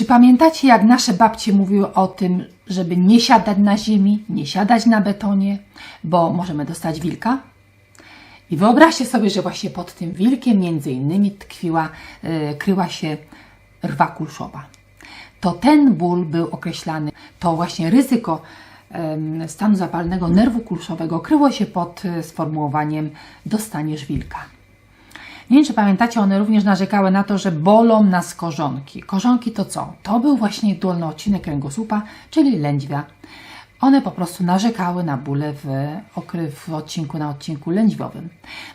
Czy pamiętacie, jak nasze babcie mówiły o tym, żeby nie siadać na ziemi, nie siadać na betonie, bo możemy dostać wilka? I wyobraźcie sobie, że właśnie pod tym wilkiem między innymi tkwiła, e, kryła się rwa kulszowa. To ten ból był określany, to właśnie ryzyko stanu zapalnego nerwu kulszowego kryło się pod e, sformułowaniem dostaniesz wilka. Nie wiem, czy pamiętacie, one również narzekały na to, że bolą nas korzonki. Korzonki to co? To był właśnie dolny odcinek kręgosłupa, czyli lędźwia. One po prostu narzekały na bóle w, w odcinku na odcinku lędźwiowym,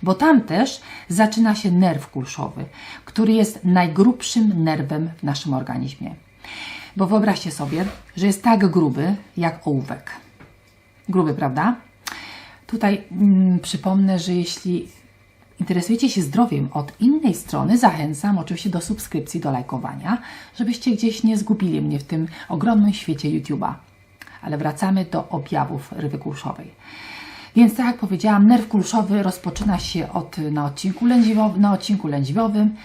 bo tam też zaczyna się nerw kulszowy, który jest najgrubszym nerwem w naszym organizmie. Bo wyobraźcie sobie, że jest tak gruby jak ołówek. Gruby, prawda? Tutaj mm, przypomnę, że jeśli interesujecie się zdrowiem od innej strony, zachęcam oczywiście do subskrypcji, do lajkowania, żebyście gdzieś nie zgubili mnie w tym ogromnym świecie YouTube'a. Ale wracamy do objawów rywy kulszowej. Więc tak jak powiedziałam, nerw kulszowy rozpoczyna się od, na, odcinku na odcinku lędźwiowym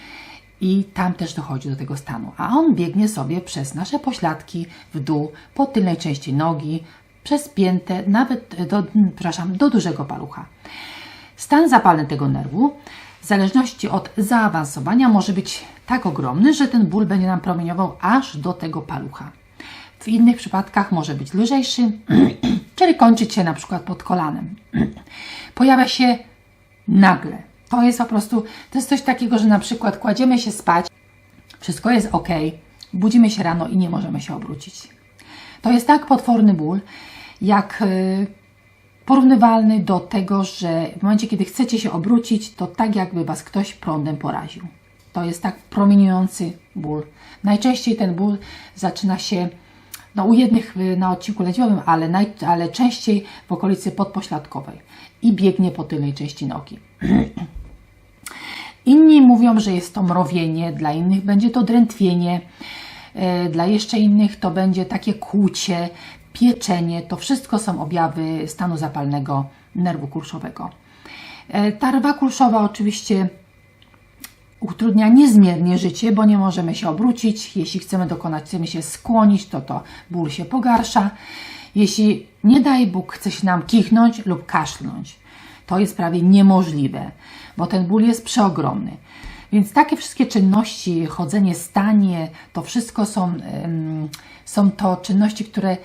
i tam też dochodzi do tego stanu. A on biegnie sobie przez nasze pośladki w dół, po tylnej części nogi, przez piętę, nawet do, do dużego palucha. Stan zapalny tego nerwu, w zależności od zaawansowania, może być tak ogromny, że ten ból będzie nam promieniował aż do tego palucha. W innych przypadkach może być lżejszy, czyli kończyć się na przykład pod kolanem. Pojawia się nagle. To jest po prostu, to jest coś takiego, że na przykład kładziemy się spać, wszystko jest ok, budzimy się rano i nie możemy się obrócić. To jest tak potworny ból, jak y, porównywalny do tego, że w momencie, kiedy chcecie się obrócić, to tak jakby Was ktoś prądem poraził. To jest tak promieniujący ból. Najczęściej ten ból zaczyna się no, u jednych y, na odcinku lędźwiowym, ale, naj, ale częściej w okolicy podpośladkowej i biegnie po tylnej części nogi. Inni mówią, że jest to mrowienie, dla innych będzie to drętwienie, e, dla jeszcze innych to będzie takie kłucie, pieczenie. To wszystko są objawy stanu zapalnego nerwu kulszowego. E, Ta rwa kulszowa oczywiście utrudnia niezmiernie życie, bo nie możemy się obrócić. Jeśli chcemy dokonać, chcemy się skłonić, to to ból się pogarsza. Jeśli nie daj Bóg chce się nam kichnąć lub kaszlnąć, to jest prawie niemożliwe, bo ten ból jest przeogromny. Więc takie wszystkie czynności, chodzenie, stanie, to wszystko są, są to czynności, które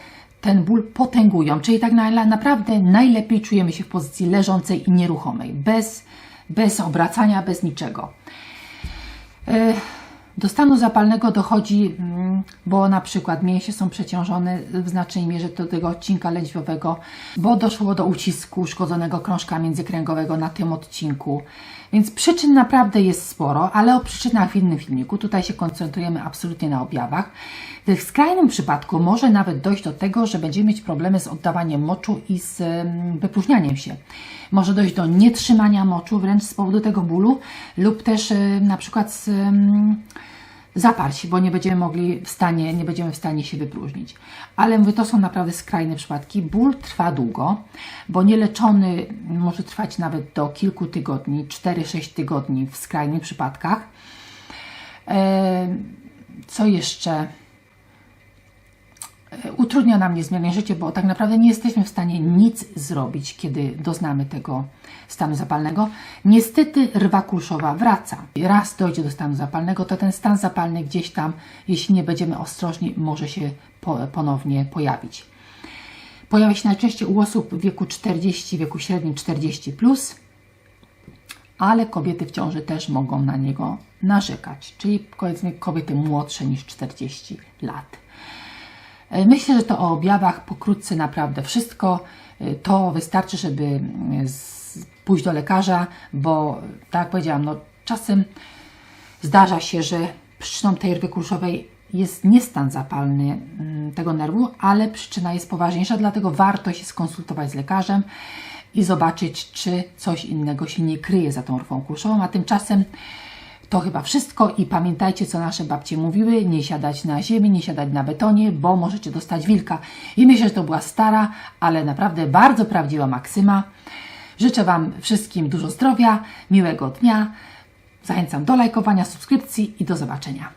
ten ból potęgują. Czyli tak na, naprawdę najlepiej czujemy się w pozycji leżącej i nieruchomej, bez, bez obracania, bez niczego. E, Do stanu zapalnego dochodzi, mm, bo na przykład mięśnie są przeciążone w znacznej mierze do tego odcinka lędźwiowego, bo doszło do ucisku uszkodzonego krążka międzykręgowego na tym odcinku. Więc przyczyn naprawdę jest sporo, ale o przyczynach w innym filmiku. Tutaj się koncentrujemy absolutnie na objawach. W skrajnym przypadku może nawet dojść do tego, że będziemy mieć problemy z oddawaniem moczu i z em, wypróżnianiem się. Może dojść do nietrzymania moczu wręcz z powodu tego bólu lub też na przykład z em, zaparć, bo nie będziemy mogli w stanie, nie będziemy w stanie się wypróżnić. Ale mówię, to są naprawdę skrajne przypadki. Ból trwa długo, bo nieleczony może trwać nawet do kilku tygodni, 4-6 tygodni w skrajnych przypadkach. E, Co jeszcze? Utrudnia nam niezmiernie życie, bo tak naprawdę nie jesteśmy w stanie nic zrobić, kiedy doznamy tego stanu zapalnego. Niestety rwa kulszowa wraca. Raz dojdzie do stanu zapalnego, to ten stan zapalny gdzieś tam, jeśli nie będziemy ostrożni, może się po, ponownie pojawić. Pojawia się najczęściej u osób w wieku 40, wieku średnim 40+, plus, ale kobiety w ciąży też mogą na niego narzekać, czyli powiedzmy kobiety młodsze niż 40 lat. E, Myślę, że to o objawach pokrótce naprawdę wszystko. E, To wystarczy, żeby mm, pójść do lekarza, bo tak jak powiedziałam, no, czasem zdarza się, że przyczyną tej rwy kulszowej jest nie stan zapalny mm, tego nerwu, ale przyczyna jest poważniejsza, dlatego warto się skonsultować z lekarzem i zobaczyć, czy coś innego się nie kryje za tą rwą kulszową, a tymczasem to chyba wszystko i pamiętajcie, co nasze babcie mówiły, nie siadać na ziemi, nie siadać na betonie, bo możecie dostać wilka. I myślę, że to była stara, ale naprawdę bardzo prawdziwa maksyma. Życzę Wam wszystkim dużo zdrowia, miłego dnia. Zachęcam do lajkowania, subskrypcji i do zobaczenia.